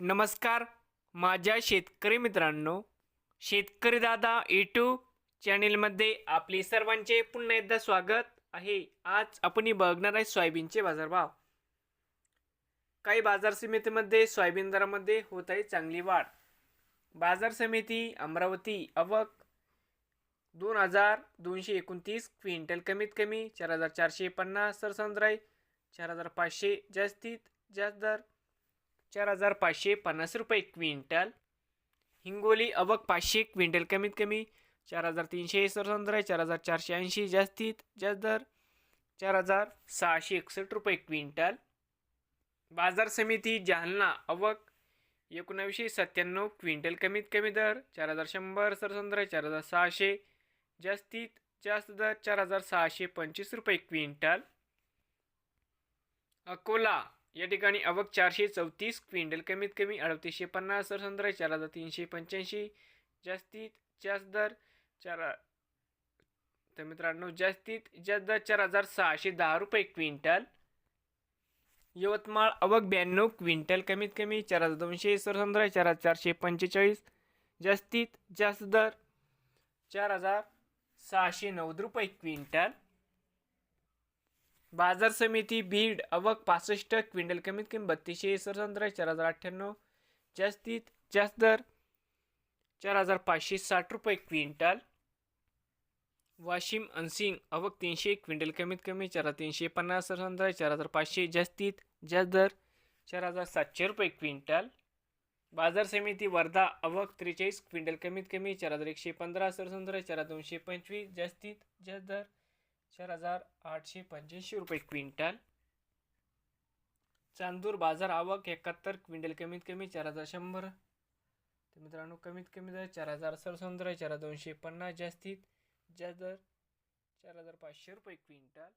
नमस्कार माझ्या शेतकरी मित्रांनो शेतकरी दादा यूट्यूब चॅनेलमध्ये आपले सर्वांचे पुन्हा एकदा स्वागत आहे. आज आपण बघणार आहे सोयाबीनचे बाजारभाव. काही बाजार समितीमध्ये सोयाबीन दरामध्ये होत आहे चांगली वाढ. बाजार समिती अमरावती अवक दोन हजार दोनशे एकोणतीस क्विंटल कमीत कमी चार हजार चारशे पन्नास सरसंद्राई चार हजार पाचशे जास्तीत जास्त दर चार हजार पाचशे पन्नास रुपये क्विंटल. हिंगोली अवक पाचशे क्विंटल कमीत कमी चार हजार तीनशे सरसंद्राई चार हजार चारशे ऐंशी जास्तीत जास्त दर चार हजार सहाशे एकसष्ट रुपये क्विंटल. बाजार समिती जालना अवक एकोणावीसशे सत्त्याण्णव क्विंटल कमीत कमी दर चार हजार शंभर सरसंद्राई चार हजार सहाशे जास्तीत जास्त दर चार हजार सहाशे पंचवीस रुपये क्विंटल. अकोला या ठिकाणी अवक चारशे चौतीस क्विंटल कमीत कमी अडतीसशे पन्नास सरसंद्राई चार हजार तीनशे पंच्याऐंशी जास्तीत जास्त दर चार तर मित्रांनो जास्तीत जास्त दर चार हजार सहाशे दहा रुपये क्विंटल. यवतमाळ अवक ब्याण्णव क्विंटल कमीत कमी चार हजार दोनशे सरसंद्राई चार हजार चारशे पंचेचाळीस जास्तीत जास्त दर चार हजार सहाशे नव्वद रुपये क्विंटल. बाजार समिती बीड अवक पासष्ट क्विंटल कमीत कमी बत्तीसशे सरसंद्राई चार हजार अठ्ठ्याण्णव. जास्तीत जास्त दर चार हजार पाचशे साठ रुपये क्विंटल. वाशिम अनसिंग अवक तीनशे क्विंटल कमीत कमी चार हजार तीनशे पन्नास सरसंद्राई चार हजार पाचशे. जास्तीत जास्त दर चार हजार सातशे रुपये क्विंटल. बाजार समिती वर्धा अवक त्रेचाळीस क्विंटल कमीत कमी चार हजार एकशे पंधरा सरसंद्राई चार हजार दोनशे पंचवीस. जास्तीत जास्त दर चार हजार आठशे पंच्याऐंशी रुपये क्विंटल. चांदूर बाजार आवक एकाहत्तर क्विंटल कमीत कमी चार हजार शंभर. तर मित्रांनो कमीत कमी दर चार हजार सरसंद्राई चार हजार दोनशे पन्नास जास्तीत जास्त दर चार हजार पाचशे रुपये क्विंटल.